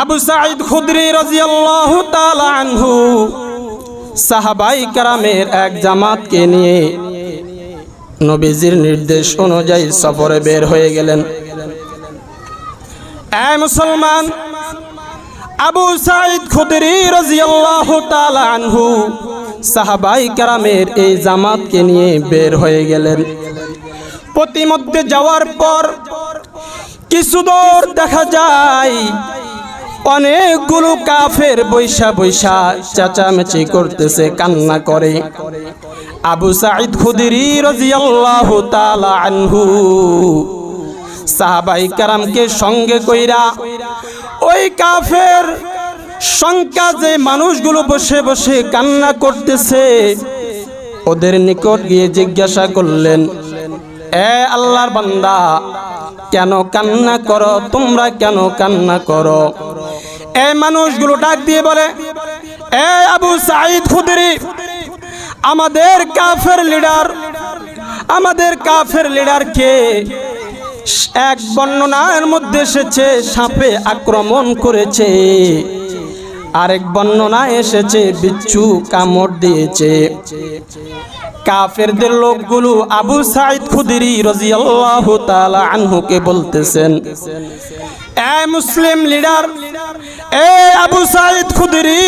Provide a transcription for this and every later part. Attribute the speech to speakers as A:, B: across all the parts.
A: আবু সাঈদ খুদরি রাদিয়াল্লাহু তাআলা আনহু সাহাবাই কারামের এক জামাতকে নিয়ে নবীজির নির্দেশ অনুযায়ী সফরে বের হয়ে গেলেন। এ মুসলমান, আবু সাঈদ খুদরি রাদিয়াল্লাহু তাআলা আনহু সাহাবাই কারামের এই জামাতকে নিয়ে বের হয়ে গেলেন। প্রতিমধ্যে যাওয়ার পর কিছু দূর দেখা যায় অনেকগুলো কাফের বৈশা বৈশা চেঁচামেচি করতেছে, কান্না করে। আবু সাঈদ খুদরি রাদিয়াল্লাহু তাআলা আনহু সাহাবাই কারামকে সঙ্গে কইরা ওই কাফের সংখ্যা যে মানুষগুলো বসে বসে কান্না করতেছে, ওদের নিকট গিয়ে জিজ্ঞাসা করলেন, এ আল্লাহর বান্দা, কেন কান্না করো? তোমরা কেন কান্না করো? এই মানুষগুলো ডাক দিয়ে বলে এ আবু সাঈদ খুদরি, আমাদের কাফের লিডার, আমাদের কাফের লিডার কে? এক বর্ণনার মধ্যে এসেছে, সাপে আক্রমণ করেছে। আরেক বর্ণনা এসেছে, বিচ্ছু কামড় দিয়েছে। কাফেরদের লোকগুলো আবু সাইদ খুদরি রাদিয়াল্লাহু তাআলা আনহুকে বলতেছেন, এ মুসলিম লিডার, এ আবু সাইদ খুদরি,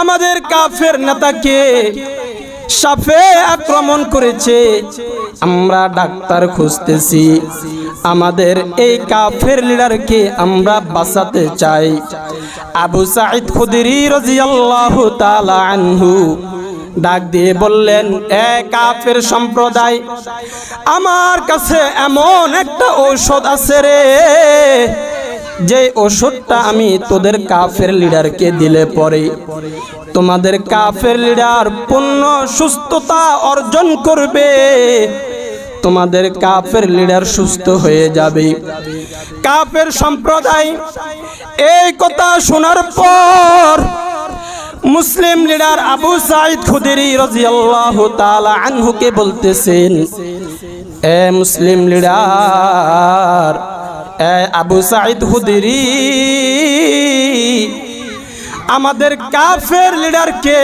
A: আমাদের কাফের নেতাকে সাপে আক্রমণ করেছে, আমরা ডাক্তার খুঁজতেছি, আমাদের এই কাফের লিডারকে আমরা বাঁচাতে চাই। আবু সাইদ খুদরি রাদিয়াল্লাহু তাআলা আনহু ডাক দিয়ে বললেন, এ কাফের সম্প্রদায়, আমার কাছে এমন একটা ঔষধ আছে রে। যে ওষুধটা আমি তোদের কাফের লিডারকে দিলে পরে তোমাদের কাফের লিডার পূর্ণ সুস্থতা অর্জন করবে। তোমাদের কাফের লিডার সুস্থ হয়ে যাবে। কাফের সম্প্রদায়, এই কথা শোনার পর মুসলিম লিডার আবু সাইদ খুদরি রাদিয়াল্লাহু তাআলা আনহুকে বলতেছেন, এ মুসলিম লিডার, এ আবু সাইদ খুদরি, আমাদের কাফের লিডারকে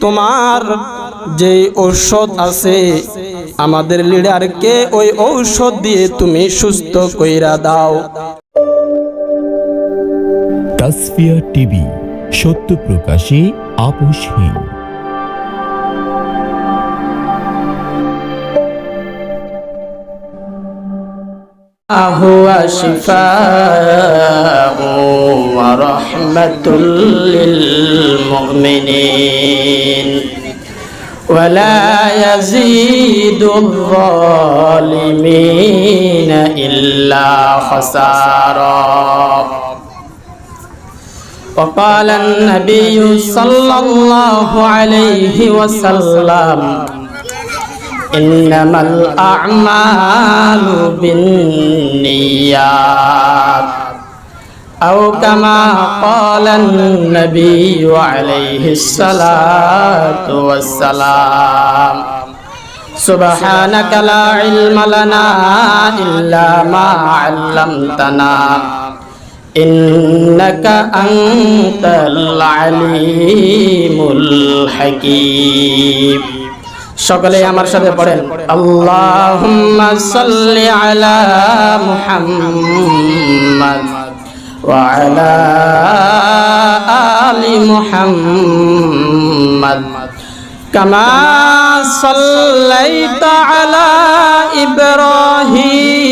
A: তোমার যে ঔষধ আছে, আমাদের লিডারকে ওই ঔষধ দিয়ে তুমি সুস্থ কইরা দাও।
B: তাসফিয়া টিভি সত্য প্রকাশে আপোষহীন
A: هو شفاء ورحمة للمؤمنين ولا يزيد الظالمين إلا خسارا وقال النبي صلى الله عليه وسلم إنما الأعمال بالنيات. أو كما قال النبي عليه الصلاة والسلام سبحانك لا علم لنا إلا ما علمتنا. إنك أنت العليم الحكيم সকলে আমার সাথে পড়েন আল্লাহুম্মা সাল্লি আলা মুহাম্মাদ ওয়া আলা আলি মুহাম্মাদ কামা সাল্লাইতা আলা ইব্রাহিম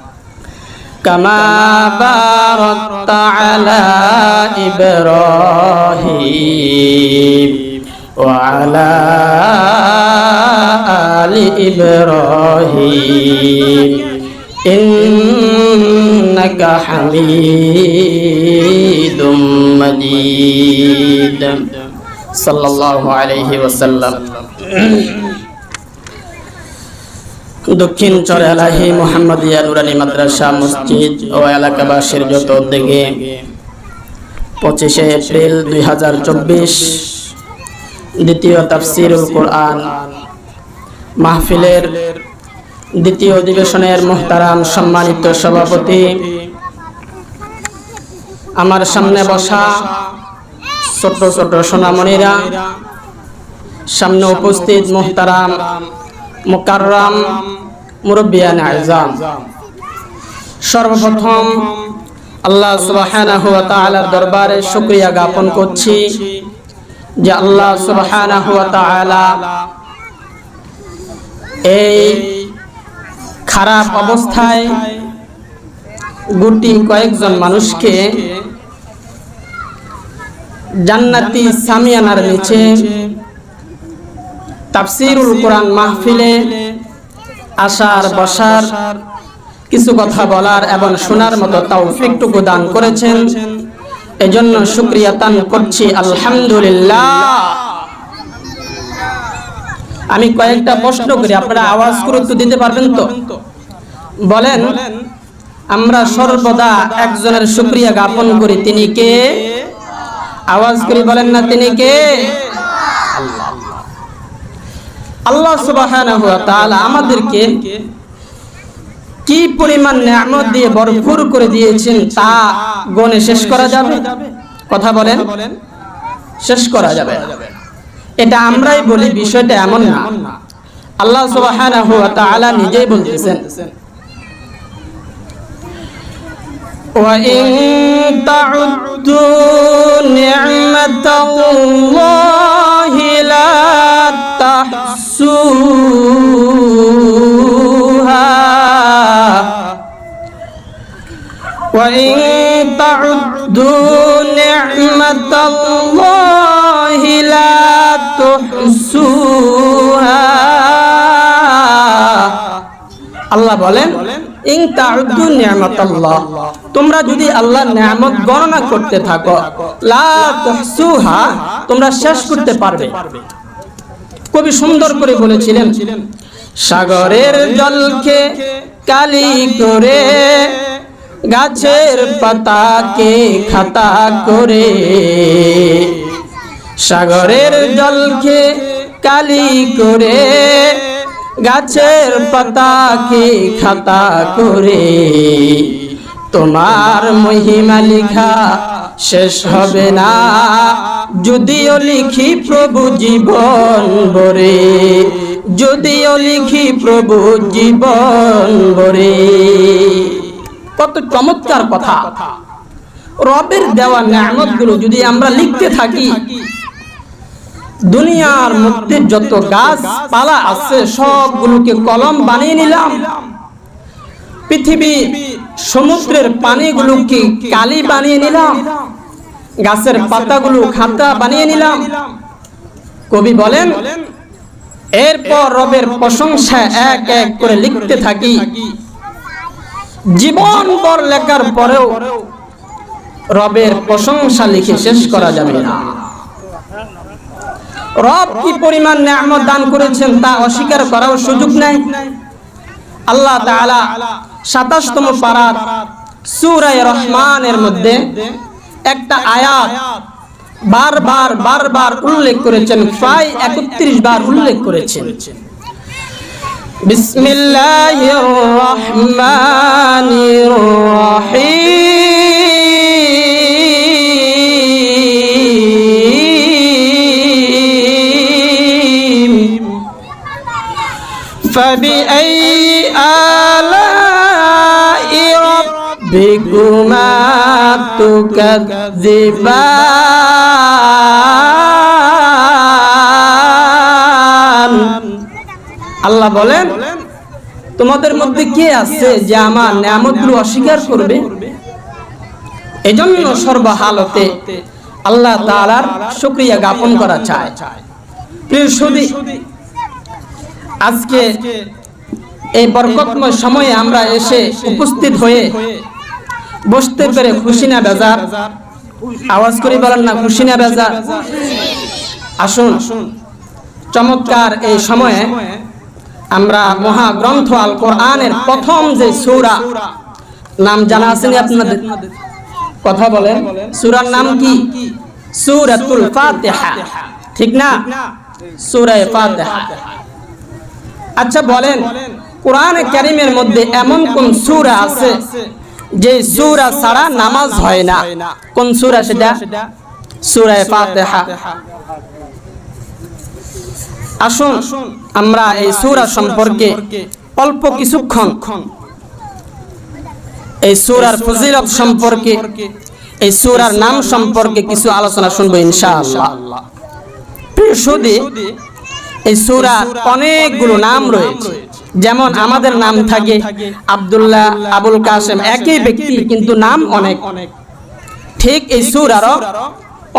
A: كما باركت على إبراهيم وعلى آل إبراهيم. إنك حميد مجيد. صلى الله عليه وسلم. দক্ষিণ চর এলাহি মোহাম্মদিয়া নুরানি মাদ্রাসা, মসজিদ ও এলাকাবাসীর যত উদ্যোগে পঁচিশে এপ্রিল দুই হাজার চব্বিশ দ্বিতীয় তাফসিরুল কোরআন মাহফিলের দ্বিতীয় অধিবেশনের মোহতারাম সম্মানিত সভাপতি, আমার সামনে বসা ছোট ছোট সোনামণিরা, সামনে উপস্থিত মোহতারাম, মুকাররাম মুরব্বিয়ান আজম। সর্বপ্রথম আল্লাহ দরবারে জ্ঞাপন করছি যে আল্লাহ এই খারাপ অবস্থায় গুটি কয়েকজন মানুষকে জান্নাতি সামিয়ানার নিচে তাফসিরুল কোরআন মাহফিলে আসার বসার, কিছু কথা বলার এবং শোনার মতো তৌফিকটুকু দান করেছেন। এজন্য শুক্রিয়া তান করছি, আলহামদুলিল্লাহ। আমি কয়েকটা প্রশ্ন করি, আপনারা আওয়াজ গুরুত্ব দিতে পারবেন তো? বলেন, আমরা সর্বদা একজনের শুক্রিয়া জ্ঞাপন করি, তিনি কে? আওয়াজ করে বলেন না, তিনি কে? আল্লাহ সুবাহ আমাদেরকে কি পরিমাণ নিয়ামত দিয়ে ভরপুর করে দিয়েছেন তা গণে শেষ করা যাবে? কথা বলেন। শেষ করা যাবে। এটা আমরাই বলি, বিষয়টা এমন না। আল্লাহ সুবাহ নিজেই বলতেছেন। وَإِن تَعُدُّوا نِعْمَةَ اللَّهِ لَا تَحْصُوهَا وَإِن تَعُدُّوا نِعْمَةَ اللَّهِ لَا تُحْصُوهَا আল্লাহ বলেন তোমরা যদি আল্লাহর নিয়ামত গণনা করতে থাকো, লা তোমরা শেষ করতে পারবে। কবি সুন্দর করে বলেছিলেন, সাগরের জলকে কালি করে, গাছের পাতাকে খাতা করে, সাগরের জলকে কালি করে গাছের পাতাকে খাতা করে? তোমার মহিমা লিখা শেষ হবে না, যদিও লিখি প্রভু জীবন বরে যদিও লিখি প্রভু জীবন বরে কত চমৎকার কথা। রবের দেওয়া নিয়ামতগুলো যদি আমরা লিখতে থাকি দুনিয়ার মধ্যে যত গাছ পালা আছে, সবগুলোকে কলম বানিয়ে নিলাম। পৃথিবী সমুদ্রের পানিগুলোকে কালি বানিয়ে নিলাম। গাছের পাতাগুলো খাতা বানিয়ে নিলাম। কবি বলেন, এরপর রবের প্রশংসা এক এক করে লিখতে থাকি। জীবন পর লেখার পরেও রবের প্রশংসা লিখে শেষ করা যাবে না। রব কি পরিমাণ নিয়ামত দান করেছেন তা অস্বীকার করার সুযোগ নাই? আল্লাহ তাআলা 27 তম পারার সূরা রহমানের মধ্যে একটা আয়াত বারবার বারবার উল্লেখ করেছেন, প্রায় 31 বার উল্লেখ করেছেন। বিসমিল্লাহির রহমানির রহিম। فبأي آلاء ربكما تكذبان আল্লাহ বলেন তোমাদের মধ্যে কে আছে যে আমার নিয়ামতগুলো অস্বীকার করবে এজন্য সর্বহালতে আল্লাহ তাআলার শুকরিয়া জ্ঞাপন করা চায় প্রিয় সুদী আজকে এই বরকতময় সময়ে আমরা এসে উপস্থিত হয়ে বসতে পেরে খুশি না বেজার। আওয়াজ করে বলেন না, খুশি না বেজার। আসুন, চমৎকার এই সময়ে আমরা মহাগ্রন্থ আল কোরআনের প্রথম যে সূরা, নাম জানা আছেন আপনাদের? কথা বলেন, সূরার নাম কি? সূরাতুল ফাতিহা। ঠিক না? সূরা ফাতিহা। আচ্ছা বলেন কোরআনে কারিমের মধ্যে এমন কোন সূরা আছে যে সূরা ছাড়া নামাজ হয় না? কোন সূরা সেটা? সূরা ফাতিহা। আসুন আমরা এই সূরা সম্পর্কে অল্প কিছুক্ষণ এই সূরার ফজিলত সম্পর্কে এই সূরার নাম সম্পর্কে কিছু আলোচনা শুনব ইনশাআল্লাহ। প্রিয় সুদী, এই সূরা অনেকগুলো নাম রয়েছে। যেমন আমাদের নাম থাকে আব্দুল্লাহ, আবুল কাসেম, একই ব্যক্তি কিন্তু নাম অনেক। ঠিক এই সূরারও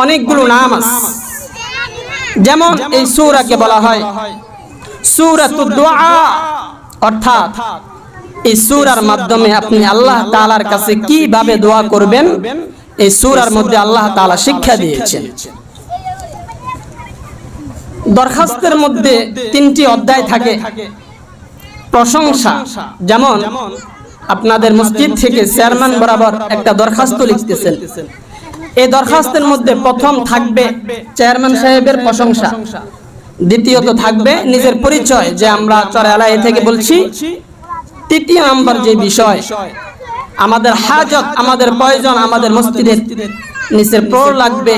A: অনেকগুলো নাম আছে। যেমন এই সূরাকে বলা হয় সূরাতুদ দুআ। অর্থাৎ এই সূরার মাধ্যমে আপনি আল্লাহ তাআলার কাছে কীভাবে দোয়া করবেন, এই সূরার মধ্যে আল্লাহ তাআলা শিক্ষা দিয়েছেন। দরখাস্তের মধ্যে তিনটি অধ্যায় থাকে। প্রশংসা, যেমন আপনাদের মসজিদ থেকে চেয়ারম্যান বরাবর একটা দরখাস্ত লিখতেছেন। এই দরখাস্তের মধ্যে প্রথম থাকবে চেয়ারম্যান সাহেবের প্রশংসা। দ্বিতীয়ত থাকবে নিজের পরিচয়, যে আমরা চরালাই থেকে বলছি। তৃতীয় নাম্বার যে বিষয়, আমাদের হাজত, আমাদের প্রয়োজন, আমাদের মসজিদের নিচের প্রোর লাগবে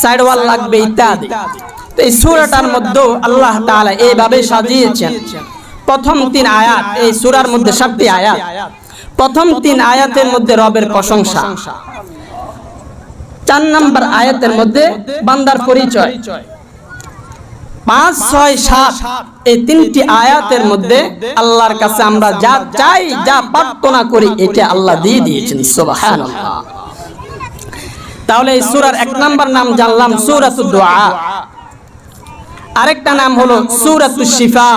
A: সাইড ওয়াল লাগবে ইত্যাদি। এই সূরাটার মধ্যে আল্লাহ তাআলা এইভাবে সাজিয়েছেন। প্রথম তিন আয়াত, এই সূরার মধ্যে সাতটি আয়াত। প্রথম তিন আয়াতের মধ্যে রবের প্রশংসা। চার নাম্বার আয়াতের মধ্যে বান্দার পরিচয়। পাঁচ, ছয়, সাত, এই তিনটি আয়াতের মধ্যে আল্লাহর কাছে আমরা যা চাই, যা প্রার্থনা করি, এটা আল্লাহ দিয়ে দিয়েছেন। তাহলে এই সূরার এক নাম্বার নাম জানলাম সূরাতুদ আরেকটা নাম হলো সূরাতুশ শিফা।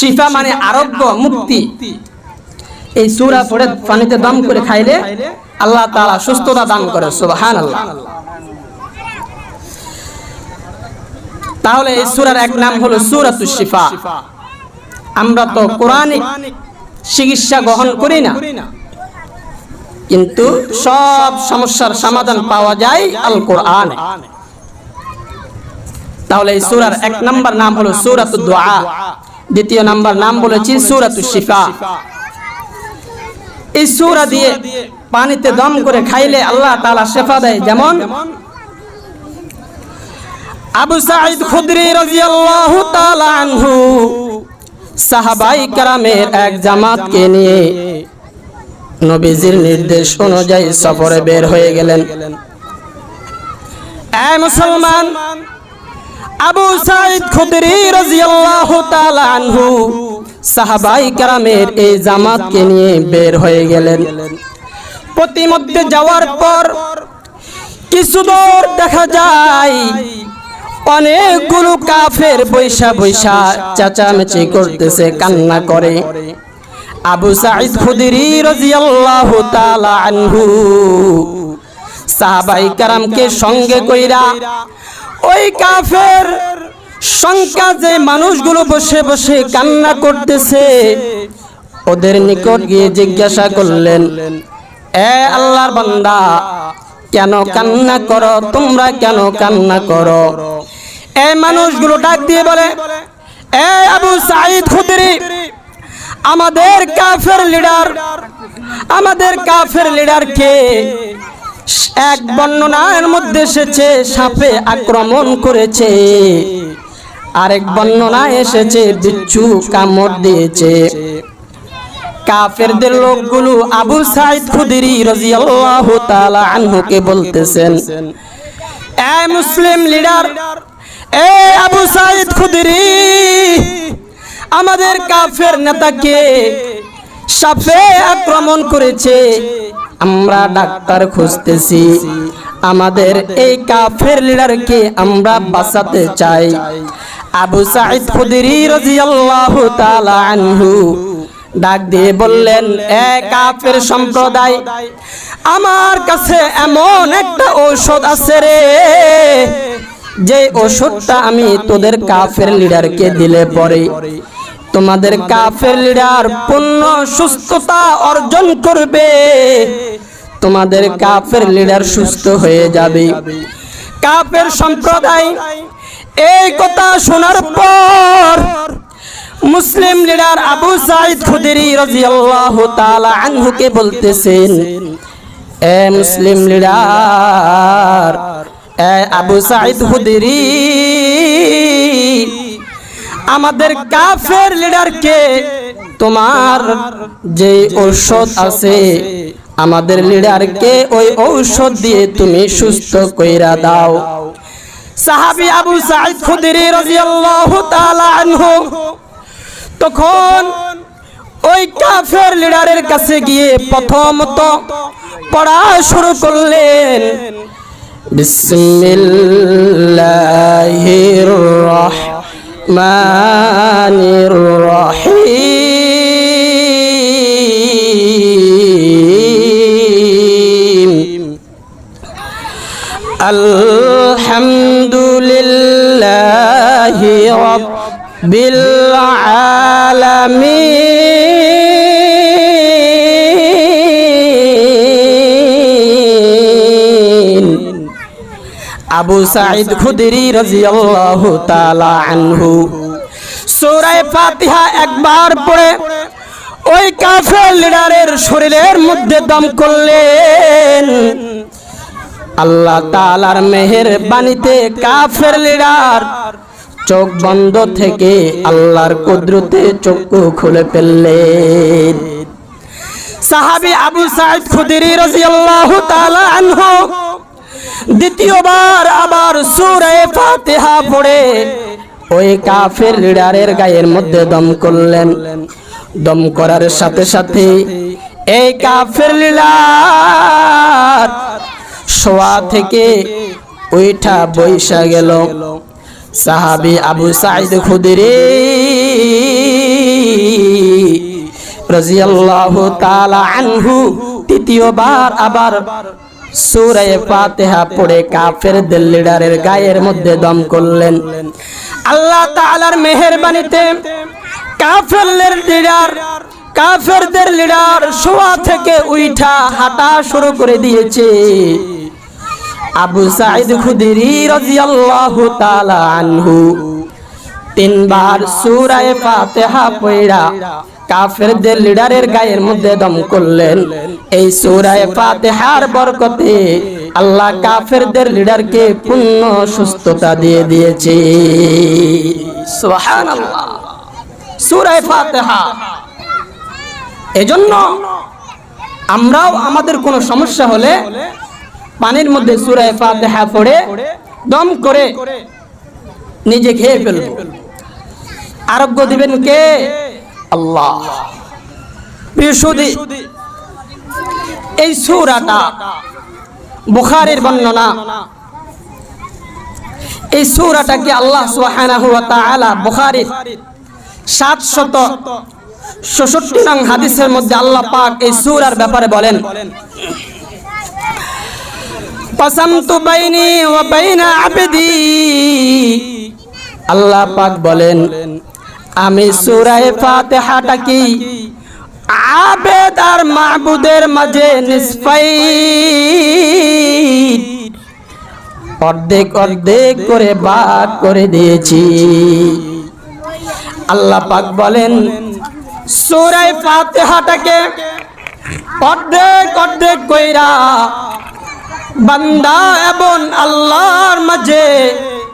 A: শিফা মানে আরোগ্য, মুক্তি। এই সূরা পড়ে পানিতে দম করে খাইলে আল্লাহ তাআলা সুস্থতা দান করে, সুবহানাল্লাহ। তাহলে এই সূরার এক নাম হলো সূরাতুশ শিফা। আমরা তো কোরআনিক চিকিৎসা গ্রহণ করি না। কিন্তু সব সমস্যার সমাধান পাওয়া যায় আল কোরআনে তাহলে এই সূরার এক নাম্বার নাম হলো সূরাতুদ দুআ। দ্বিতীয় নাম্বার নাম বলেছি সূরাতুশ শিফা। এই সূরা দিয়ে পানিতে দম করে খাইলে আল্লাহ তাআলা শেফা দেয় যেমন আবু সাঈদ খুদরি তাআলা আনহু সাহাবাই এক জামাতকে নিয়ে নবীজির নির্দেশ অনুযায়ী সফরে বের হয়ে গেলেন। এ মুসলমান আবু সাঈদ খুদরি রাদিয়াল্লাহু তাআলা আনহু সাহাবাই কারামের এই জামাতকে নিয়ে বের হয়ে গেলেন। প্রতিমধ্যে যাওয়ার পর কিছু দূর দেখা যায়, অনেকগুলো কাফের বৈশা বৈশা চেঁচামেচি করতেছে, কান্না করে। আবু সাঈদ খুদরি রাদিয়াল্লাহু তাআলা আনহু সাহাবাই কারামকে সঙ্গে কইরা ওই কাফের সংখ্যা যে মানুষগুলো বসে বসে কান্না করতেছে, ওদের নিকট গিয়ে জিজ্ঞাসা করলেন, এ আল্লাহর বান্দা, কেন কান্না করো? তোমরা কেন কান্না করো? এই মানুষগুলো ডাক দিয়ে বলে, এ আবু সাঈদ খুদরি, আমাদের কাফের লিডার, আমাদের কাফের লিডার কে? এক বর্ণনার মধ্যে এসেছে, সাপে আক্রমণ করেছে। আরেক বর্ণনা এসেছে, বিচ্ছু কামড় দিয়েছে। কাফেরদের লোকগুলো আবু সাইদ খুদরি রাদিয়াল্লাহু তাআলা আনহুকে বলতেছেন, এ মুসলিম লিডার, এ আবু সাইদ খুদরি, আমাদের কাফের নেতাকে সাপে আক্রমণ করেছে। আমরা ডাক্তার খুঁজতেছি। আমাদের এই কাফের লিডারকে আমরা বাঁচাতে চাই। আবু সাইদ খুদরি রাদিয়াল্লাহু তাআলা আনহু ডাক দিয়ে বললেন, এ কাফের সম্প্রদায়, আমার কাছে এমন একটা ঔষধ আছে রে। যে ওষুধটা আমি তোদের কাফের লিডারকে দিলে পরে তোমাদের কাফের লিডার পূর্ণ সুস্থতা অর্জন করবে। তোমাদের কাফের লিডার সুস্থ হয়ে যাবে। কাফের সম্প্রদায় এই কথা শোনার পর মুসলিম লিডার আবু সাইদ খুদরি রাদিয়াল্লাহু তাআলা আনহুকে বলতেছেন এ মুসলিম লিডার এ আবু সাইদ খুদরি আমাদের কাফের লিডারকে তোমার যে ঔষধ আছে আমাদের লিডারকে ওই ঔষধ দিয়ে তুমি সুস্থ কইরা দাও। সাহাবি আবু সাইদ খুদরি রাদিয়াল্লাহু তাআলা আনহু তখন ওই কাফের লিডারের কাছে গিয়ে প্রথমত পড়া শুরু করলেন, বিসমিল্লাহির রহমানির রহিম। আলহামদুলিল্লাহ রব্বিল আলামিন। আবু সাঈদ খুদরি রাদিয়াল্লাহু তাআলা আনহু। সূরা ফাতিহা একবার পড়ে ওই কাফের লিডারের শরীরের মধ্যে দম করলেন। আল্লাহ তালার মেহের বাণীতে কাফের লিডার। চোখ বন্ধ থেকে আল্লাহর কুদরতে চক্ষু খুলে ফেললেন। সাহাবি আবু সাইদ খুদরি রাদিয়াল্লাহু তাআলা আনহু দ্বিতীয়বার আবার সূরা ফাতিহা পড়ে ওই কাফের লিডারের গায়ের মধ্যে দম করলেন। দম করার সাথে সাথে এই কাফের লিডার শোয়া থেকে ওইটা বৈশা গেল। সাহাবি আবু সাইদ খুদরি রাজিয়াল্লাহু তাআলা আনহু তৃতীয়বার আবার সূরা ফাতিহা পড়ে কাফেরদের লিডারের গায়ের মধ্যে দম করলেন। আল্লাহ তাআলার মেহেরবানিতে কাফেরদের লিডার কাফেরদের লিডার শোয়া থেকে উইঠা হাঁটা শুরু করে দিয়েছে। আবু সাইদ খুদরি রাদিয়াল্লাহু তাআলা আনহু। তিনবার সূরা ফাতিহা পড়া কাফেরদের লিডারের গায়ের মধ্যে দম করলেন। এই সূরা ফাতিহার বরকতে আল্লাহ কাফেরদের লিডারকে পূর্ণ সুস্থতা দিয়ে দিয়েছে। সুবহানাল্লাহ। সূরা ফাতিহা। এজন্য আমরাও আমাদের কোনো সমস্যা হলে পানির মধ্যে সুরায় ফাতিহা পড়ে, দম করে নিজে খেয়ে ফেলব। আরোগ্য দিবেন কে? আল্লাহ। এই সুরাটা বুখারের বর্ণনা। এই সুরাটাকে আল্লাহ সুবহানাহু ওয়া তাআলা বুখারীর 766 নং হাদিসের মধ্যে আল্লাহ পাক এই সূরার ব্যাপারে বলেন কাসামতু বাইনি ওয়া বাইনা আবদি। আল্লাহ পাক বলেন, আমি সূরা ফাতিহা কি? আবেদ আর মাহবুদের মাঝে নিসফাই অর্ধেক অর্ধেক করে ভাগ করে দিয়েছি। আল্লাহ পাক বলেন, সূরায়ে ফাতিহাটাকে অর্ধেক অর্ধেক কইরা বান্দা এবং আল্লাহর মাঝে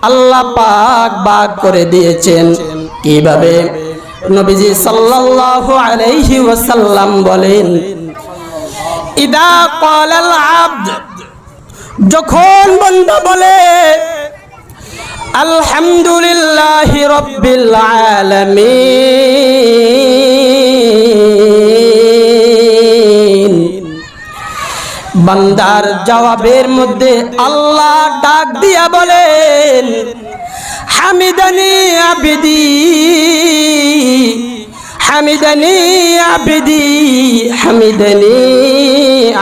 A: আল্লাহ পাক বাগ করে দিয়েছেন। কীভাবে? নবীজি সাল্লাল্লাহু আলাইহি ওয়াসাল্লাম বলেন, ইদা ক্বালাল আবদ যখন বান্দা বলে, আলহামদুলিল্লাহি রাব্বিল আলামিন বান্দার জবাবের মধ্যে আল্লাহ ডাক দিয়া বলেন, হামিদানি আবিদি হামিদানি আবিদি হামিদানি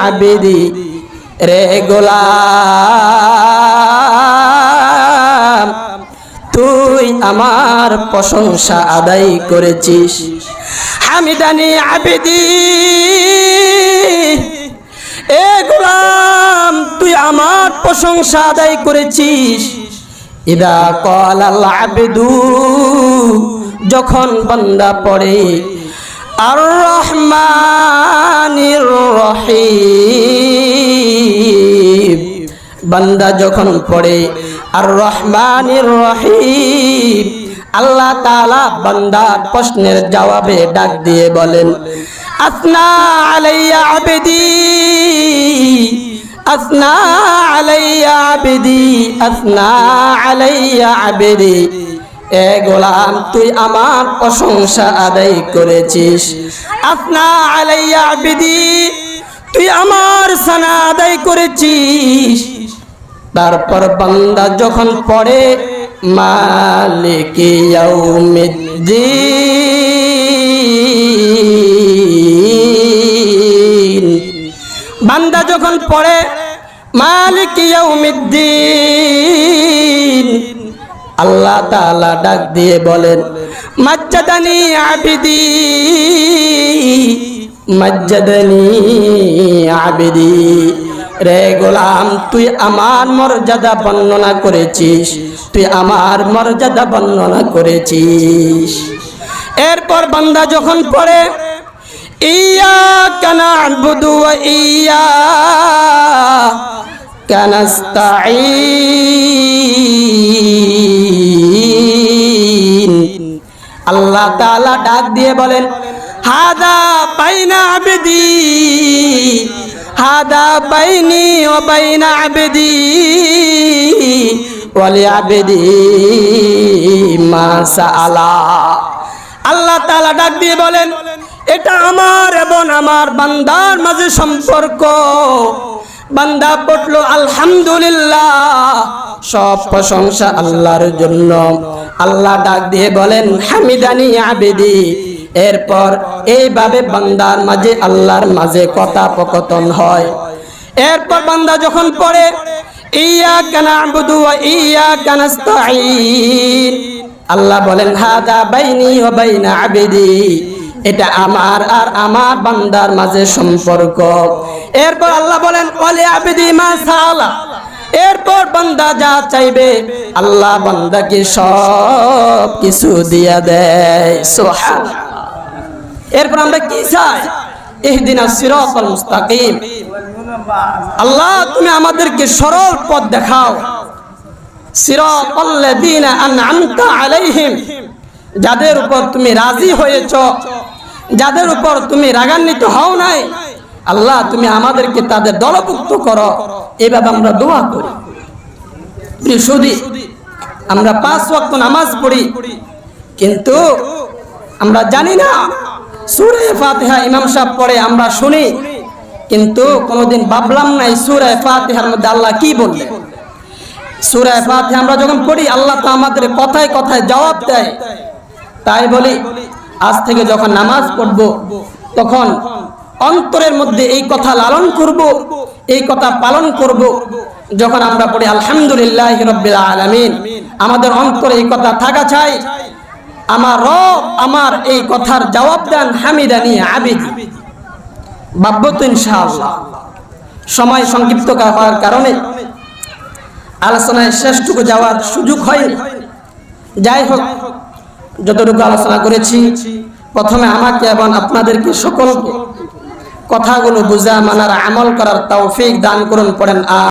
A: আবিদি রে গোলাম, তুই আমার প্রশংসা আদায় করেছিস। হামিদানি আবিদি এ গোলাম, তুই আমার প্রশংসা আদায় করেছিস। ইদা কল আবেদু, যখন বান্দা পড়ে আর রহমানির রহিম। বান্দা যখন পড়ে আর রহমানির রহিম। আল্লাহ তালা বান্দার প্রশ্নের জবাবে ডাক দিয়ে বলেন, আসনা আলাইয়া আবেদি, আসনা আলাইয়া আবেদি, আসনা আলাইয়া আবেদি, এ গোলাম তুই আমার প্রশংসা আদায় করেছিস। আসনা আলাইয়া আবেদি, তুই আমার সানা আদায় করেছিস। তারপর বান্দা যখন পড়ে মালিক ইয়াউমিদ্দিন। বান্দা যখন পড়ে, মালিক ইয়াউমিদ্দিন। আল্লাহ তাআলা ডাক দিয়ে বলেন, মাজ্জাদানি আবিদি মাজ্জাদানি আবিদি। রে গোলাম, তুই আমার মর্যাদা বর্ণনা করেছিস, তুই আমার মর্যাদা বর্ণনা করেছিস। এরপর বান্দা যখন পড়ে, ইয়া কানা আবুদু ইয়া কানাস্তাইন আল্লাহ তাআলা ডাক দিয়ে বলেন, হাদা বাইনা আবেদি। হাদা বাইনি ও বাইনা আবেদি, ওয়ালি আবেদি মাসা আলা আল্লাহ তাআলা ডাক দিয়ে বলেন, এটা আমার এবং আমার বান্দার মাঝে সম্পর্ক। বান্দা পড়ল আলহামদুলিল্লাহ, সব প্রশংসা আল্লাহর জন্য। আল্লাহ ডাক দিয়ে বলেন, হামিদানি আবেদি এরপর এইভাবে বান্দার মাঝে আল্লাহর মাঝে কথোপকথন হয়। এরপর বান্দা যখন পড়ে ইয়া কানা আবুদু ইয়া কানাস্তাইন আল্লাহ বলেন, হাদা বাইনি ও বাইনা আবেদি। এটা আমার আর আমার বান্দার মাঝে সম্পর্ক। এরপর আল্লাহ বলেন, ওয়ালি আবেদি মা সালা এরপর বান্দা যা চাইবে, আল্লাহ বান্দাকে সব কিছু দিয়া দেয়। সোহান এরপর আমরা কি চাই? আল্লাহ তুমি আমাদেরকে সরল পথ দেখাও। যাদের উপর তুমি রাজি হয়েছ যাদের উপর তুমি রাগান্বিত হও নাই আল্লাহ তুমি আমাদেরকে তাদের দলভুক্ত করো। এভাবে আমরা দোয়া করি। সুধী, আমরা পাঁচ ওয়াক্ত নামাজ পড়ি কিন্তু আমরা জানি না সুরে ফাতিহা ইমাম সাহেব পড়ে, আমরা শুনি। কিন্তু কোনোদিন ভাবলাম না এই সুরে ফাতিহার মধ্যে আল্লাহ কি বললেন? সুরায় ফাতিহা আমরা যখন পড়ি, আল্লাহ তো আমাদের কথায় কথায় জবাব দেয়। তাই বলি, আজ থেকে যখন নামাজ পড়ব, তখন অন্তরের মধ্যে এই কথা লালন করব, এই কথা পালন করব। যখন আমরা পড়ি, আলহামদুলিল্লাহ রব্বিল আলামিন, আমাদের অন্তরে এই কথা থাকা চাই। আমার রব আমার এই কথার জবাব দেন, হামিদানি আবিদি। ভাববো ইনশাআল্লাহ। সময় সংক্ষিপ্ত হওয়ার কারণে আলোচনায় শেষটুকু যাওয়ার সুযোগ হয়নি। যাই হোক, যতটুকু আলোচনা করেছি, প্রথমে আমাকে এবং আপনাদেরকে সকলকে কথাগুলো বুঝা, মানার, আমল করার তৌফিক দান করুন, পড়েন, আ